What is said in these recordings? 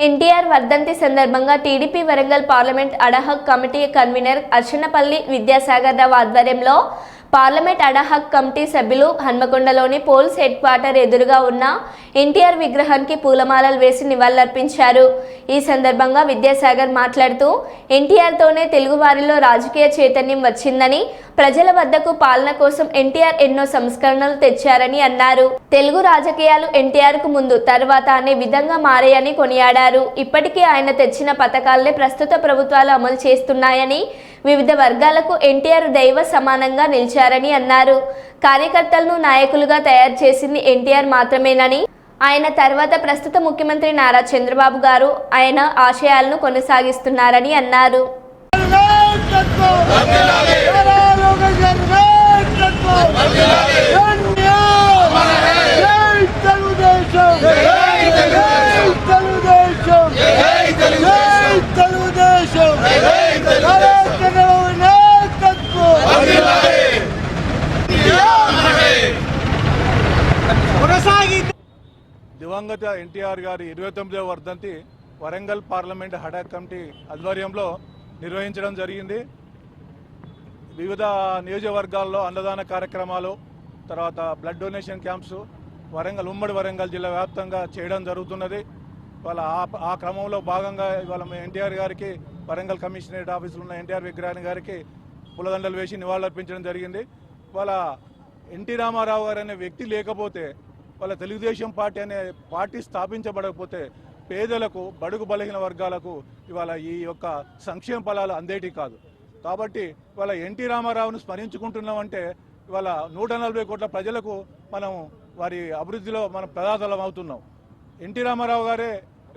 ఎన్టీఆర్ వర్ధంతి సందర్భంగా TDP Warangal parliament ad hoc committee convener Archanapalli Vidyasagar Rao ఆధ్వర్యంలో parliament ad hoc committee సభ్యులు హన్మకొండలోని police head quarter ఎదురుగా ఉన్న ఎన్టీఆర్ విగ్రహానికి పూలమాలలు వేసి నివాళులర్పించారు. ఈ సందర్భంగా విద్యాసాగర్ మాట్లాడుతూ ఎన్టీఆర్తోనే తెలుగువారిలో రాజకీయ చైతన్యం వచ్చిందని ప్రజల వద్దకు పాలన కోసం ఎన్టీఆర్ ఎన్నో సంస్కరణలు తెచ్చారని అన్నారు. తెలుగు రాజకీయాలు ఎన్టీఆర్కు ముందు తర్వాత అనే విధంగా మారాయని కొనియాడారు. ఇప్పటికీ ఆయన తెచ్చిన పథకాలనే ప్రస్తుత ప్రభుత్వాలు అమలు చేస్తున్నాయని వివిధ వర్గాలకు ఎన్టీఆర్ దైవ సమానంగా నిలిచారని అన్నారు. కార్యకర్తలను నాయకులుగా తయారు చేసింది ఎన్టీఆర్ మాత్రమేనని. ఆయన తర్వాత ప్రస్తుత ముఖ్యమంత్రి నారా చంద్రబాబు గారు ఆయన ఆశయాలను కొనసాగిస్తున్నారని అన్నారు. దివంగత ఎన్టీఆర్ గారి ఇరవై తొమ్మిదవ వర్ధంతి వరంగల్ పార్లమెంట్ హడాక్ కమిటీ ఆధ్వర్యంలో నిర్వహించడం జరిగింది. వివిధ నియోజకవర్గాల్లో అన్నదాన కార్యక్రమాలు తర్వాత బ్లడ్ డొనేషన్ క్యాంప్స్ వరంగల్ ఉమ్మడి వరంగల్ జిల్లా వ్యాప్తంగా చేయడం జరుగుతున్నది. వాళ్ళ ఆ ఆ క్రమంలో భాగంగా ఇవాళ ఎన్టీఆర్ గారికి వరంగల్ కమిషనరేట్ ఆఫీసులో ఉన్న ఎన్టీఆర్ విగ్రహాన్ని గారికి పులదండలు వేసి నివాళులర్పించడం జరిగింది. వాళ్ళ ఎన్టీ రామారావు గారు అనే వ్యక్తి లేకపోతే వాళ్ళ తెలుగుదేశం పార్టీ అనే పార్టీ స్థాపించబడకపోతే పేదలకు బడుగు బలహీన వర్గాలకు ఇవాళ ఈ యొక్క సంక్షేమ ఫలాలు అందేటి కాదు. కాబట్టి ఇవాళ ఎన్టీ రామారావును స్మరించుకుంటున్నామంటే ఇవాళ నూట నలభై కోట్ల ప్రజలకు మనం వారి అభివృద్ధిలో మనం ప్రదాతలం అవుతున్నాం. ఎన్టీ రామారావు గారే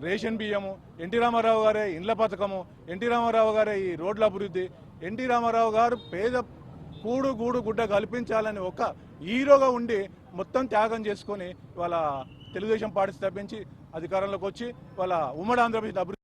రేషన్ బియ్యము ఎన్టీ రామారావు గారే ఇండ్ల పథకము ఎన్టీ రామారావు గారే ఈ రోడ్ల అభివృద్ధి ఎన్టీ రామారావు గారు పేద కూడు గూడు గుడ్డ కల్పించాలని ఒక హీరోగా ఉండి మొత్తం త్యాగం చేసుకొని వాళ్ళ తెలుగుదేశం పార్టీ స్థాపించి అధికారంలోకి వచ్చి వాళ్ళ ఉమ్మడి ఆంధ్రప్రదేశ్ అభివృద్ధి